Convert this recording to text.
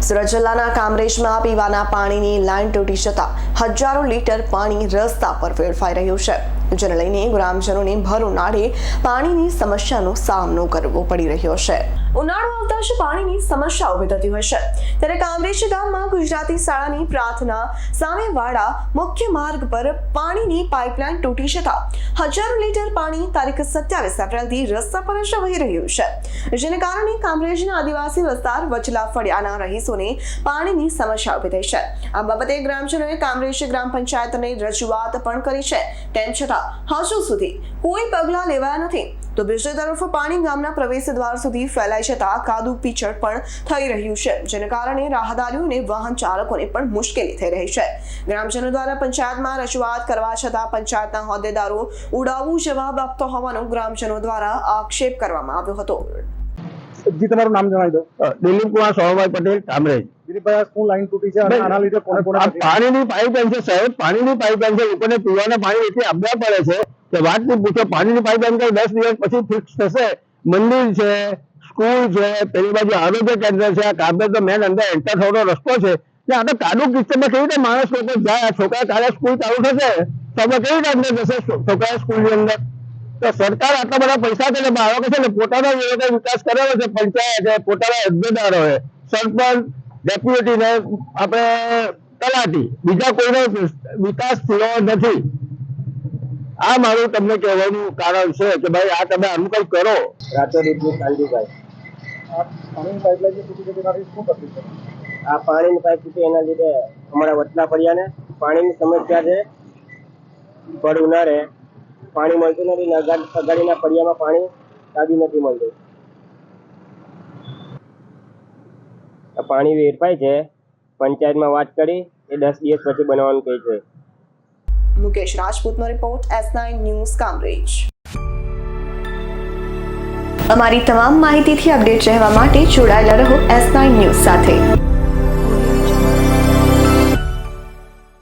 સુરત જિલ્લાના કામરેજમાં પીવાના પાણીની લાઇન તૂટી જતા હજારો લીટર પાણી રસ્તા પર વેડફાઈ રહ્યું છે. જેને લઈને ગ્રામજનોને ભર ઉનાળે પાણીની સમસ્યાનો સામનો કરવો પડી રહ્યો છે. ઉનાળો આવતા જ પાણીની સમસ્યા ઊભી થતી હોય છે. ત્યારે કામરેજ ગામમાં ગુજરાતી શાળાની પ્રાર્થના સામેવાળા મુખ્ય માર્ગ પર પાણીની પાઇપલાઇન તૂટી જતા હજારો લીટર પાણી તારીખ સત્યાવીસ એપ્રિલથી રસ્તા પર જ વહી રહ્યું છે. જેને કારણે કામરેજના આદિવાસી વિસ્તાર વચલા ફળિયાના રહીશોને પાણીની સમસ્યા ઊભી થઈ છે. આ બાબતે ગ્રામજનોએ કામરેજ ગ્રામ પંચાયતને રજૂઆત પણ કરી છે. તેમ છતાં હજુ સુધી. કોઈ પગલાં લેવાયા નથી. તો બીજી તરફ પાણી ગામના પ્રવેશ દ્વાર સુધી ફેલાઈ જતા કાદુ પીચડ પણ થઈ રહ્યું છે, જેને કારણે રાહદારીઓ અને વાહન ચાલકોને પણ મુશ્કેલી થઈ રહી છે. ગ્રામજનો દ્વારા પંચાયતમાં રજૂઆત કરવા છતાં પંચાયતના હોદ્દેદારો ઉડાવું જવાબ આપતો હોવાનો ગ્રામજનો દ્વારા આક્ષેપ કરવામાં આવ્યો હતો. જી તમારું નામ જણાવી દો. દિલીપ કુમાર સોમભાઈ પટેલ કામરેજ. દિલીપભાઈ શું લાઈન તૂટી છે અને આના લીધે કોને કોને પાણીની પાઇપલાઇન છે સાહેબ. પાણીની પાઇપલાઇન છે લોકોને પીવાના પાણી એટલી આપવા પડે છે. કે વાત નહીં પૂછો? પાણીની પાઇપલાઇન કઈ દસ દિવસ પછી ફિક્સ થશે? મંદિર છે સ્કૂલ છે પેલી બાજુ આરોગ્ય કેન્દ્ર છે આ કાબે તો મેન અંદર એન્ટર થવાનો રસ્તો છે. ને આ તો કાદુ કિસ્સામાં કેવી રીતે માણસ લોકો જાય? છોકરા કાલે સ્કૂલ ચાલુ થશે તો કેવી રીતે અંદર જશે છોકરા સ્કૂલની અંદર. તો સરકાર આટલા બધા પૈસા છે ને બાળકો છે ને, પોતાનો એ કઈ વિકાસ કરેલો છે, પંચાયત પોતાના હોદ્દેદારો સરપંચ ડેપ્યુટી ને આપણે તલાટી, બીજા કોઈનો વિકાસ થયો નથી. આ મારું તમને કહેવાનું કારણ છે કે ભાઈ આ તમે આનું કઈ કરો. કાંતિભાઈ આ પાણીની આ પાણીની પાઇપ તૂટી એના લીધે અમારા વચલા ને, પાણીની સમસ્યા છે ભર ઉનાળે. પાણી મળતું નથી અગાડીના ફળિયામાં પાણી તાબી નથી મળતું. પાણી વેરફાય છે. પંચાયતમાં વાત કરી, એ દસ દિવસ પછી બનાવવાનું કહે છે. Mukesh રાજપૂતનો report S nine news Kamrej. અમારી તમામ માહિતીથી અપડેટ રહેવા માટે જોડાયેલા રહો એસ નાઇન ન્યૂઝ સાથે.